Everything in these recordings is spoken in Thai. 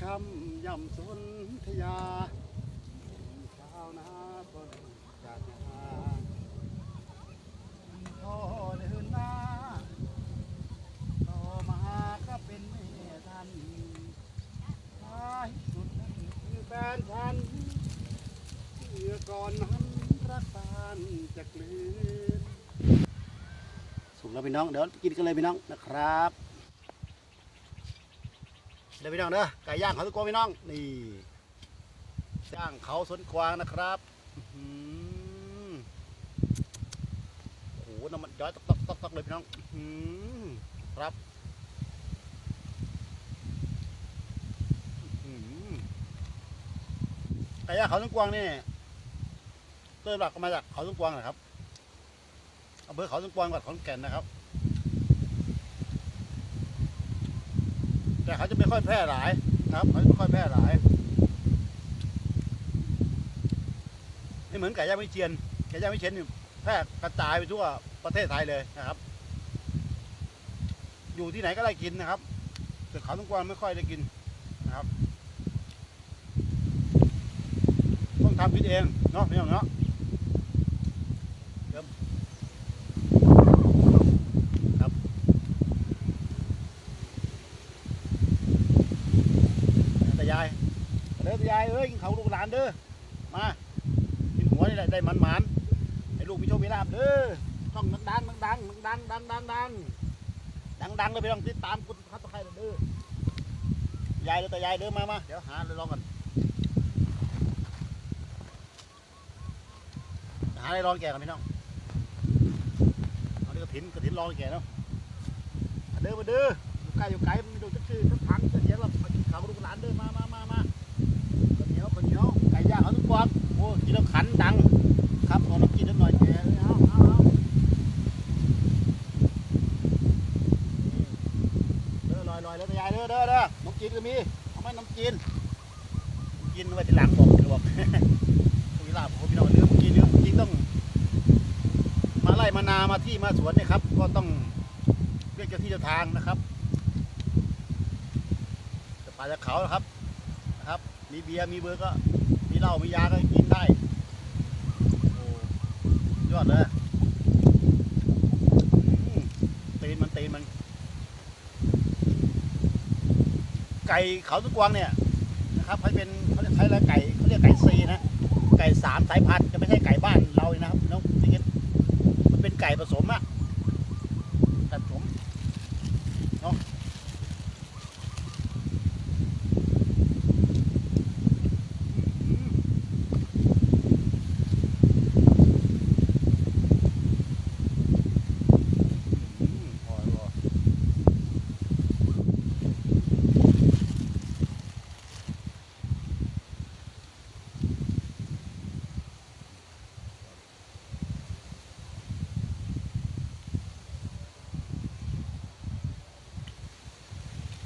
คำย่ำสนธยาชาวนาคนจากนาพ่อเดินหน้าต่อมาก็เป็นแม่ท่านท้ายสุดนั่นคือแฟนฉันเมื่อก่อนนั้นรักบานจะกลืนสุกแล้วพี่น้องเดี๋ยวกินกันเลยพี่น้องนะครับ เดี๋ยวพี่น้องเด้อไก่ย่างเขาทุกคนพี่น้องนี่ย่างเขาสวนกวางนะครับหือโอ้โหน้ำมันย้อยตอกตอกตอกตอกเลยพี่น้องครับไก่ย่างเขาสวนกวางนี่ต้นหลักก็มาจากเขาสวนกวางนะครับอำเภอเขาสวนกวางจังหวัดขอนแก่นนะครับ แต่เขาจะไม่ค่อยแพร่หลายนะครับเขาจะไม่ค่อยแพร่หลายไม่เหมือนไก่ย่างวิเชียนไก่ย่างวิเชียนนี่แพร่กระจายไปทั่วประเทศไทยเลยนะครับ อยู่ที่ไหนก็ได้กินนะครับแต่เขาต้องกวางไม่ค่อยได้กินนะครับ ต้องทำกินเองเนาะพี่น้องเนาะเดี๋ยวครับ แต่ยายเด้อต่ยายเอ้ยกินเขาลูกหลานเด้อมากินหัวนี่แหละได้มันหมานให้ลูกมีโชคมีลาบเด้อต้องดังๆดังๆดังดังดังดังดังเลยไปลองติดตามคุณพัดตะไคร้เด้อยายเด้อต่ยายเด้อมามาเดี๋ยวหาเลยลองกันหาอะไรลองแก่กันพี่น้องเอาดิกระถินกระถินลองแก่เนาะเด้อมาเด้ออยู่ไกลอยู่ไกลมันดูจักชื่อจักพังจักเสียงหรอกมากินข้าวลูกหลานเด้อมามามามาข้าวเหนียวข้าวเหนียวไก่ย่างเขาทุกวันโอ้กินแล้วขันดัง ครับเอาน้ำกินนิดหน่อยแกเลยเอาเอาเอาเด้อลอยลอยแล้วยายเด้อเด้อเด้อน้ำจีน ก็มีเอาไหมน้ำจีนกินไว้ทีหลังบอกเดี๋ยวบอกคุยลาบผมพี่น้องเนื้อกินเนื้อจริงต้อง มาไล่มานามาที่มาสวนเนี่ยครับ ก็ต้องเรียกเจ้าที่เจ้าทางนะครับจะป่าจะเขานะครับนะครับ มีเบียร์มีเบอร์ก็ มีเหล้ามียาก็กินได้โอ้ยอดเลยอืมตีนมันตีนมัน ไก่เขาทุกวางเนี่ยนะครับเขาเป็นเขาเรียกเขาเรียกไก่เขาเรียกไก่ซีนะไก่สามสายพันธุ์จะไม่ใช่ไก่บ้านเราเลยนะครับน้องพี่เกศมันเป็นไก่ผสมอะไก่ผสมเนาะอืมอืมอร่อยอร่อย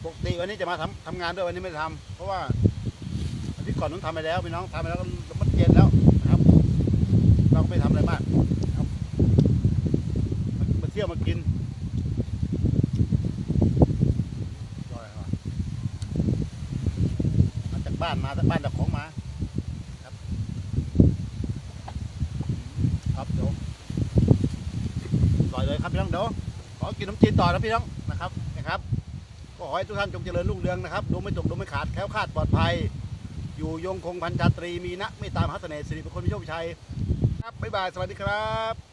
ปกติวันนี้จะมาทำทำงานด้วยวันนี้ไม่ได้ทำเพราะว่าอาทิตย์ก่อนนู้นทำไปแล้วพี่น้องทำไปแล้วก็มันเย็นแล้วนะครับ เราไม่ทำอะไรมากครับมามาเที่ยวมากินอร่อยครับมาจากบ้านมาจากบ้านจากของมาครับ ครับเดี๋ยวต่อยเลยครับพี่น้องเดี๋ยวขอกินน้ำจีนต่อนะพี่น้องนะครับนะครับ ก็ขอให้ทุกท่านจงเจริญรุ่งเรืองนะครับดูไม่ตกดูไม่ขาดแคล้วคลาดปลอดภัย อยู่ยงคงพันชาตรีมีนะไม่ตามฮัสเนสิริเป็นคนมีโชคชัย ครับบ๊ายบายสวัสดีครับ